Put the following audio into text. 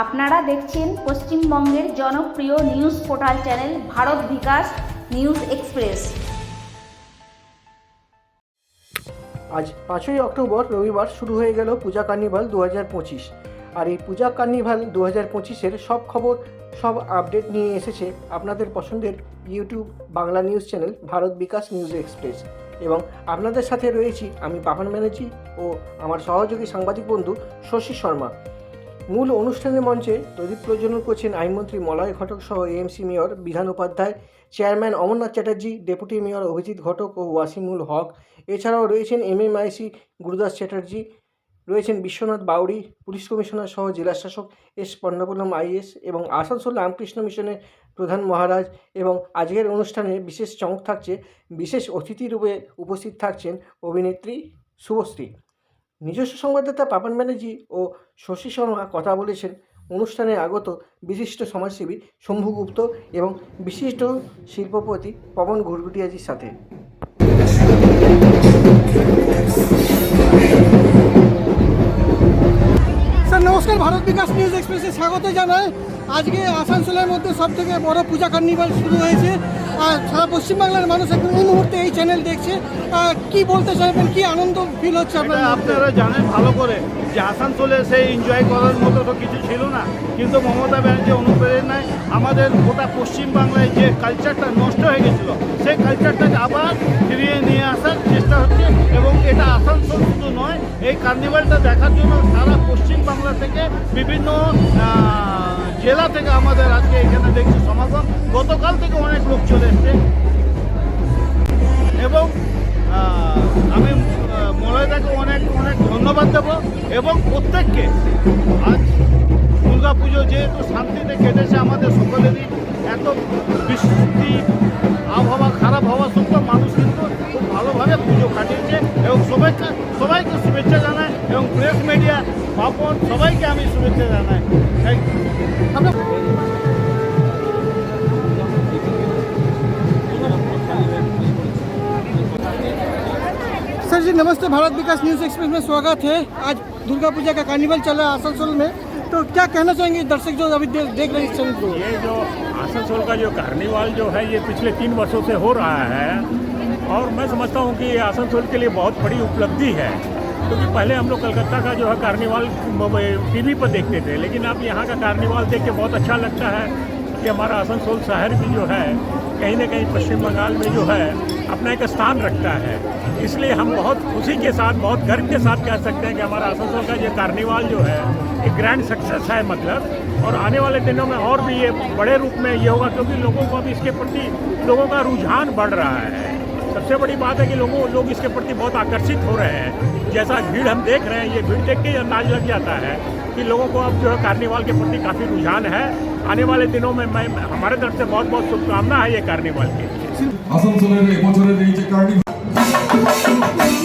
আপনারা দেখছেন পশ্চিমবঙ্গের জনপ্রিয় news portal channel Bharat Bikash news express. আজ পাঁচই অক্টোবর, রবিবার শুরু হয়ে গেল পূজা কার্নিভাল দু হাজার পঁচিশ। আর এই পূজা কার্নিভাল দু হাজার পঁচিশের সব খবর, সব আপডেট নিয়ে এসেছে আপনাদের পছন্দের YouTube Bangla news channel Bharat Bikash news express. এবং আপনাদের সাথে রয়েছি আমি পাপন ব্যানার্জি ও আমার সহযোগী সাংবাদিক বন্ধু শশী শর্মা। মূল অনুষ্ঠানের মঞ্চে প্রদীপ প্রজ্বলন করছেন আইনমন্ত্রী মলয় ঘটক সহ AMC mayor, Bidhan Upadhyay, chairman Amarnath Chatterjee, deputy mayor Abhijit Ghatak ও ওয়াসিমুল হক। এছাড়াও রয়েছেন এমএমআইসি গুরুদাস চ্যাটার্জি, রয়েছেন বিশ্বনাথ বাউরি পুলিশ কমিশনার সহ জেলা শাসক এস পন্নাপল্লম আইএস এবং আসানসোল রামকৃষ্ণ মিশনের প্রধান মহারাজ এবং আজকের অনুষ্ঠানে বিশেষ চমক থাকছে, বিশেষ অতিথি রূপে উপস্থিত থাকছেন অভিনেত্রী শুভশ্রী। নিজস্ব সংবাদদাতা পাপন ব্যানার্জি ও শশী শর্মা কথা বলেছেন। অনুষ্ঠানে আগত বিশিষ্ট সমাজসেবী শম্ভুগুপ্ত এবং বিশিষ্ট শিল্পপতি পবন ঘুরগুটিয়াজির সাথে। স্যার, নমস্কার। ভারত বিকাশ নিউজ এক্সপ্রেসে স্বাগত জানাই। আজকে আসানসোলের মধ্যে সব থেকে বড় পূজা কার্নিভাল শুরু হয়েছে। আর সারা পশ্চিমবাংলার মানুষ এখন এই মুহূর্তে এই চ্যানেল দেখছে কি বলতে চাইবেন কি আনন্দ ফিল হচ্ছে আপনার? আপনারা জানেন ভালো করে যে আসানসোলে সেই এনজয় করার মতো তো কিছু ছিল না কিন্তু মমতা ব্যানার্জি অনুপ্রেরণায় আমাদের গোটা পশ্চিমবাংলায় যে কালচারটা নষ্ট হয়ে গেছিল সেই কালচারটাকে আবার ফিরিয়ে নিয়ে আসার চেষ্টা হচ্ছে এবং এটা আসানসোল শুধু নয় এই কার্নিভালটা দেখার জন্য সারা পশ্চিমবাংলা থেকে বিভিন্ন জেলা থেকে আমাদের আজকে এখানে দেখছি সমাগম। গতকাল থেকে অনেক লোক চলে এসছে। এবং আমি মলয়দাকে অনেক অনেক ধন্যবাদ দেব এবং প্রত্যেককে আজ দুর্গা পুজো যেহেতু শান্তিতে কেটেছে আমাদের সকলেরই, এত বৃষ্টি, আবহাওয়া খারাপ হওয়া সত্ত্বেও মানুষ কিন্তু খুব ভালোভাবে পুজো কাটিয়েছে। এবং সবাইকে সবাইকে শুভেচ্ছা জানায় এবং প্রেস মিডিয়া পাপন সবাইকে আমি শুভেচ্ছা জানাই। सर जी, नमस्ते, भारत विकास न्यूज़ एक्सप्रेस में स्वागत है। आज दुर्गा पूजा का कार्निवल चला है आसनसोल में। तो क्या कहना चाहेंगे दर्शक जो अभी देख रहे हैं इस चैनल को? ये जो आसनसोल का जो कार्निवाल जो है, ये पिछले तीन वर्षों से हो रहा है। और मैं समझता हूँ कि ये आसनसोल के लिए बहुत बड़ी उपलब्धि है। क्योंकि तो पहले हम लोग कलकत्ता का जो है कार्निवाल टीवी पर देखते थे, लेकिन अब यहाँ का कार्निवाल देख के बहुत अच्छा लगता है कि हमारा आसनसोल शहर भी जो है, कहीं ना कहीं पश्चिम बंगाल में जो है, अपना एक स्थान रखता है। इसलिए हम बहुत खुशी के साथ, बहुत गर्व के साथ कह सकते हैं कि हमारा आसनसोल का ये कार्निवाल जो है, एक ग्रैंड सक्सेस है मतलब। और आने वाले दिनों में और भी ये बड़े रूप में ये होगा, क्योंकि लोगों को अभी इसके प्रति, लोगों का रुझान बढ़ रहा है। सबसे बड़ी बात है कि लोगों, लोग इसके प्रति बहुत आकर्षित हो रहे हैं। जैसा भीड़ हम देख रहे हैं, ये भीड़ देख के ही अंदाज लग जाता है कि लोगों को अब जो है कार्निवाल के प्रति काफ़ी रुझान है। आने वाले दिनों में मैं, हमारे तरफ़ से बहुत बहुत शुभकामना है ये कार्निवाल के। लिए